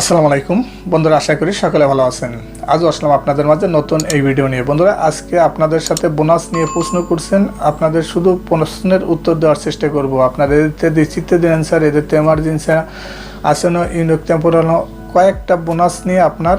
আসসালামু আলাইকুম। বন্ধুরা, আশা করি সকলে ভালো আছেন। আজও আসলাম আপনাদের মাঝে নতুন এই ভিডিও নিয়ে। বন্ধুরা, আজকে আপনাদের সাথে বোনাস নিয়ে প্রশ্ন করছেন। আপনাদের শুধু প্রশ্নের উত্তর দেওয়ার চেষ্টা করব। আপনাদের এদেরতে দিচ্ছিতে স্যার, এদেরতে এমার্জেন্সি আসেন ইউনিক টেম্পোরানো কয়েকটা বোনাস নিয়ে আপনার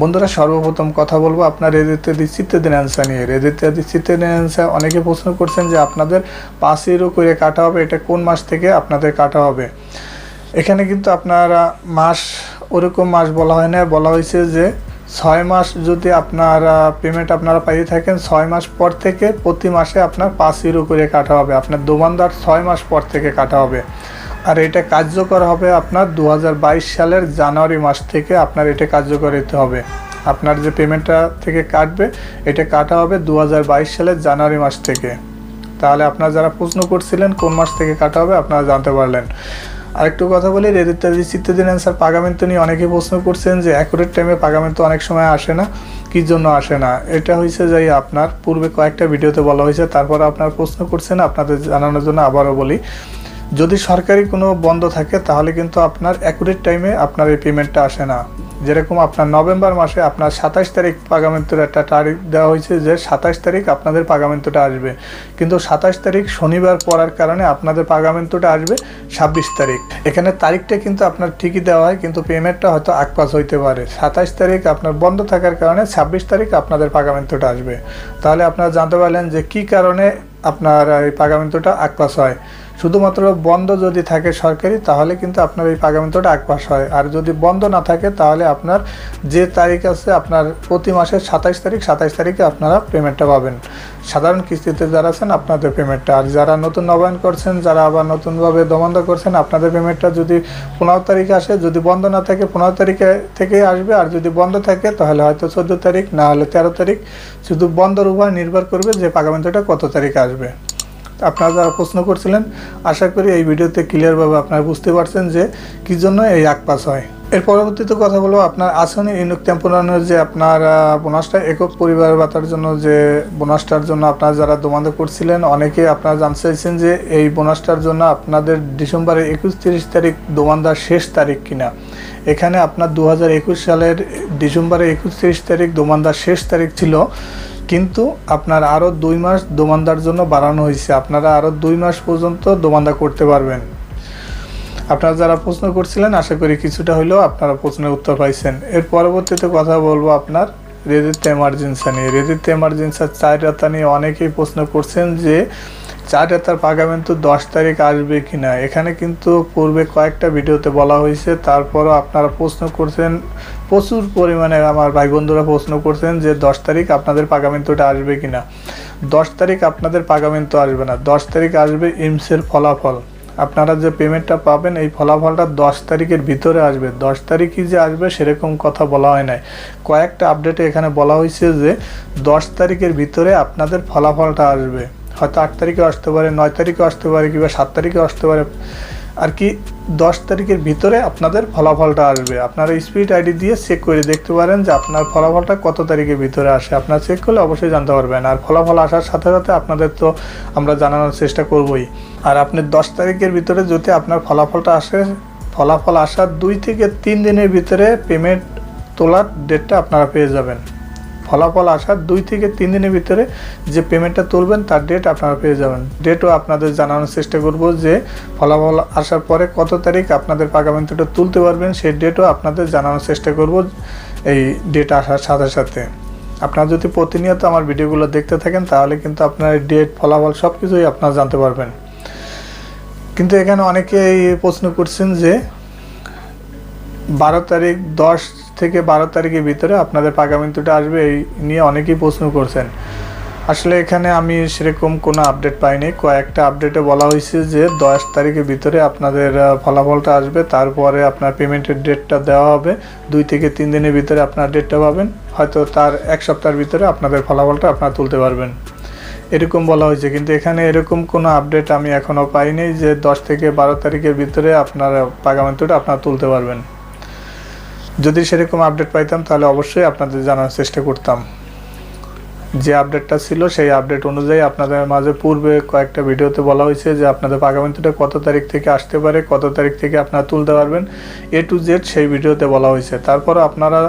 বন্ধুরা, সর্বপ্রথম কথা বলব, আপনার রেদিতে দিচ্ছিতে দিন অ্যান্সার নিয়ে। রেদিতে দিচ্ছিতে দিন অ্যান্সার অনেকে প্রশ্ন করছেন যে আপনাদের পাঁচ ইউরো করে কাটা হবে, এটা কোন মাস থেকে আপনাদের কাটা হবে? এখানে কিন্তু আপনারা মাস, ওরকম মাস বলা হয় না, বলা হয়েছে যে ছয় মাস যদি আপনারা পেমেন্ট আপনারা পাইয়ে থাকেন, ছয় মাস পর থেকে প্রতি মাসে আপনার পাঁচ ইউরো করে কাটা হবে। আপনার দোকানদার ছয় মাস পর থেকে কাটা হবে। আর এটা কার্যকর হবে আপনার দু হাজার বাইশ সালের জানুয়ারি মাস থেকে আপনার এটা কার্যকর হতে হবে। আপনার যে পেমেন্টটা থেকে কাটবে, এটা কাটা হবে দু হাজার বাইশ সালের জানুয়ারি মাস থেকে। তাহলে আপনারা যারা প্রশ্ন করছিলেন, কোন মাস থেকে কাটা হবে, আপনারা জানতে পারলেন। আরেকটু কথা বলি রেদিত্যাদি দিন অ্যান্সার পাগামেন্ট নিয়ে অনেকে প্রশ্ন করছেন যে অ্যাকুরেট টাইমে পাগামেন্ট অনেক সময় আসে না, কি জন্য আসে না? এটা হয়েছে যাই আপনার পূর্বে কয়েকটা ভিডিওতে বলা হয়েছে তারপর আপনার প্রশ্ন করছেন, আপনাদের জানানোর জন্য আবারও বলি। যদি সরকারি কোনো বন্ধ থাকে, তাহলে কিন্তু আপনার অ্যাকুরেট টাইমে আপনার এই পেমেন্টটা আসে না। যেরকম আপনার নভেম্বর মাসে আপনার সাতাশ তারিখ পাগামেন্টের একটা তারিখ দেওয়া হয়েছে যে সাতাশ তারিখ আপনাদের পাগামেন্টটা আসবে। কিন্তু সাতাশ তারিখ শনিবার পড়ার কারণে আপনাদের পাগামেন্টটা আসবে ছাব্বিশ তারিখ। এখানে তারিখটা কিন্তু আপনার ঠিকই দেওয়া হয়, কিন্তু পেমেন্টটা হয়তো আকপাস হইতে পারে। সাতাশ তারিখ আপনার বন্ধ থাকার কারণে ছাব্বিশ তারিখ আপনাদের পাগামেন্টটা আসবে। তাহলে আপনারা জানতে পারলেন যে কি কারণে আপনার এই পাগামেন্টটা আকপাস হয়। শুধুমাত্র বন্ধ যদি থাকে সরকারি, তাহলে কিন্তু আপনার এই পাগামেন্টটা আকপাস হয়। আর যদি বন্ধ না থাকে, তাহলে আপনার যে তারিখ আছে, আপনার প্রতি মাসের সাতাইশ তারিখ, সাতাইশ তারিখে আপনারা পেমেন্টটা পাবেন। সাধারণ কিস্তিতে যারা আছেন, আপনাদের পেমেন্টটা। আর যারা নতুন নবায়ন করছেন, যারা আবার নতুনভাবে দমন্দ করছেন, আপনাদের পেমেন্টটা যদি পনেরো তারিখে আসে, যদি বন্ধ না থাকে, পনেরো তারিখে থেকে আসবে। আর যদি বন্ধ থাকে, তাহলে হয়তো চোদ্দ তারিখ, না হলে তেরো তারিখ। শুধু বন্ধর উপর নির্ভর করবে যে পাগামেন্টটা কত তারিখে আসবে। আপনারা যারা প্রশ্ন করছিলেন, আশা করি এই ভিডিওতে ক্লিয়ারভাবে আপনারা বুঝতে পারছেন যে কী জন্য এই পাস হয়। এর পরবর্তীতে কথা বলব আপনার আসনে ইউনিক টেম্পোরানোর যে আপনার বোনাসটা, একক পরিবার ভাতার জন্য যে বোনাসটার জন্য আপনারা যারা দোমান্দ করছিলেন, অনেকে আপনারা জানতে চাইছেন যে এই বোনাসটার জন্য আপনাদের ডিসেম্বরের একুশ তিরিশ তারিখ দোমান্দার শেষ তারিখ কিনা। এখানে আপনার দু হাজার একুশ সালের ডিসেম্বরের একুশ তিরিশ তারিখ দোমান্দার শেষ তারিখ ছিল। কিন্তু আপনার আরও দুই মাস দোমানদার জন্য বাড়ানো হয়েছে। আপনারা আরও দুই মাস পর্যন্ত দোমান্দা করতে পারবেন। আপনারা যারা প্রশ্ন করছিলেন, আশা করি কিছুটা হলেও আপনারা প্রশ্নের উত্তর পাইছেন। এর পরবর্তীতে কথা বলব আপনার রেদিত এমার্জেন্সি নিয়ে। রেদিত এমার্জেন্সি চাহিদাতা নিয়ে অনেকেই প্রশ্ন করছেন যে চার তার পাগাবেন তো দশ তারিখ আসবে কি না, এখানে কিন্তু পূর্বে কয়েকটা ভিডিওতে বলা হয়েছে, তারপরও আপনারা প্রশ্ন করছেন, প্রচুর পরিমাণে আমার ভাই বন্ধুরা প্রশ্ন করছেন যে দশ তারিখ আপনাদের পাগামেন্টটা আসবে কি না। দশ তারিখ আপনাদের পাগামেন্ট আসবে না, দশ তারিখ আসবে ইমসের ফলাফল। আপনারা যে পেমেন্টটা পাবেন, এই ফলাফলটা দশ তারিখের ভিতরে আসবে, দশ তারিখই যে আসবে সেরকম কথা বলা হয় নাই। কয়েকটা আপডেটে এখানে বলা হয়েছে যে দশ তারিখের ভিতরে আপনাদের ফলাফলটা আসবে। হয়তো আট তারিখে আসতে পারে, নয় তারিখে আসতে পারে কিংবা সাত তারিখে আসতে পারে। আর কি দশ তারিখের ভিতরে আপনাদের ফলাফলটা আসবে। আপনারা স্পিড আইডি দিয়ে চেক করে দেখতে পারেন যে আপনার ফলাফলটা কত তারিখের ভিতরে আসে। আপনার চেক করলে অবশ্যই জানতে পারবেন। আর ফলাফল আসার সাথে সাথে আপনাদের তো আমরা জানানোর চেষ্টা করবই। আর আপনি দশ তারিখের ভিতরে যদি আপনার ফলাফলটা আসে, ফলাফল আসার দুই থেকে তিন দিনের ভিতরে পেমেন্ট তোলার ডেটটা আপনারা পেয়ে যাবেন। ফলাফল আসার দুই থেকে তিন দিনের ভিতরে যে পেমেন্টটা তুলবেন, তার ডেট আপনারা পেয়ে যাবেন। ডেটও আপনাদের জানানোর চেষ্টা করব যে ফলাফল আসার পরে কত তারিখ আপনাদের পাগামেন্টটা তুলতে পারবেন, সেই ডেটও আপনাদের জানানোর চেষ্টা করব এই ডেট আসার সাথে সাথে। আপনারা যদি প্রতিনিয়ত আমার ভিডিওগুলো দেখতে থাকেন, তাহলে কিন্তু আপনার ডেট ফলাফল সব কিছুই আপনারা জানতে পারবেন। কিন্তু এখানে অনেকেই প্রশ্ন করছেন যে বারো তারিখ, দশ থেকে বারো তারিখের ভিতরে আপনাদের পাগামিন্তুটা আসবে এই নিয়ে অনেকেই প্রশ্ন করছেন। আসলে এখানে আমি সেরকম কোনো আপডেট পাইনি। কয়েকটা আপডেটে বলা হয়েছে যে, দশ তারিখের ভিতরে আপনাদের ফলাফলটা আসবে। তারপরে আপনার পেমেন্টের ডেটটা দেওয়া হবে। দুই থেকে তিন দিনের ভিতরে আপনার ডেটটা পাবেন। হয়তো তার এক সপ্তাহের ভিতরে আপনাদের ফলাফলটা আপনারা তুলতে পারবেন। এরকম বলা হয়েছে। কিন্তু এখানে এরকম কোনো আপডেট আমি এখনও পাইনি যে, দশ থেকে বারো তারিখের ভিতরে আপনার পাগামেন্টটা আপনারা তুলতে পারবেন। যদি সেরকম আপডেট পাইতাম তাহলে অবশ্যই আপনাদের জানার চেষ্টা করতাম। যে আপডেটটা ছিল, সেই আপডেট অনুযায়ী আপনাদের মাঝে পূর্বে কয়েকটা ভিডিওতে বলা হয়েছে যে আপনাদের পাগামেন্টটা কত তারিখ থেকে আসতে পারে, কত তারিখ থেকে আপনারা তুলতে পারবেন এ টু জেড সেই ভিডিওতে বলা হয়েছে। তারপর আপনারা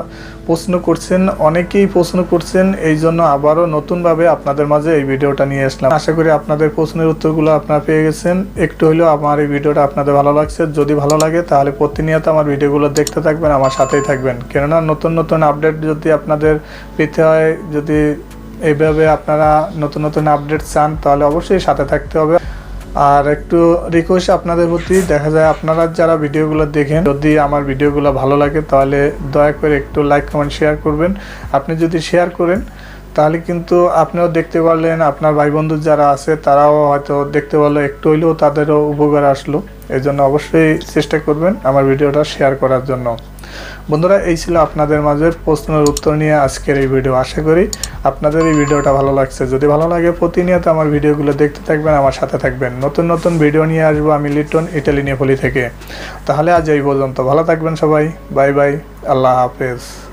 প্রশ্ন করছেন, অনেকেই প্রশ্ন করছেন, এই জন্য আবারও নতুনভাবে আপনাদের মাঝে এই ভিডিওটা নিয়ে আসলাম। আশা করি আপনাদের প্রশ্নের উত্তরগুলো আপনারা পেয়ে গেছেন। একটু হলেও আমার এই ভিডিওটা আপনাদের ভালো লাগছে। যদি ভালো লাগে তাহলে প্রতিনিয়ত আমার ভিডিওগুলো দেখতে থাকবেন, আমার সাথেই থাকবেন। কেননা নতুন নতুন আপডেট যদি আপনাদের পেতে হয়, যদি এইভাবে আপনারা নতুন নতুন আপডেট চান, তাহলে অবশ্যই সাথে থাকতে হবে। আর একটু রিকোয়েস্ট আপনাদের প্রতি, দেখা যায় আপনারা যারা ভিডিওগুলো দেখেন, যদি আমার ভিডিওগুলো ভালো লাগে, তাহলে দয়া করে একটু লাইক কমেন্ট শেয়ার করবেন। আপনি যদি শেয়ার করেন, তাহলে কিন্তু আপনিও দেখতে পারলেন, আপনার ভাই বন্ধু যারা আছে, তারাও হয়তো দেখতে পারল, একটু হইলেও তাদেরও উপকার আসলো। এই জন্য অবশ্যই চেষ্টা করবেন আমার ভিডিওটা শেয়ার করার জন্য। বন্ধুরা, এই ছিল আপনাদের মাঝে প্রশ্নের উত্তর নিয়ে আজকের এই ভিডিও আশা করি আপনাদের এই ভিডিওটা ভালো লাগছে। যদি ভালো লাগে প্রতিনিয়ত আমার ভিডিওগুলো দেখতে থাকবেন, আমার সাথে থাকবেন। নতুন নতুন ভিডিও নিয়ে আসব আমি লিটন ইটালি নেপলি থেকে। তাহলে আজ এই পর্যন্ত। ভালো থাকবেন সবাই। বাই বাই আল্লাহ হাফেজ।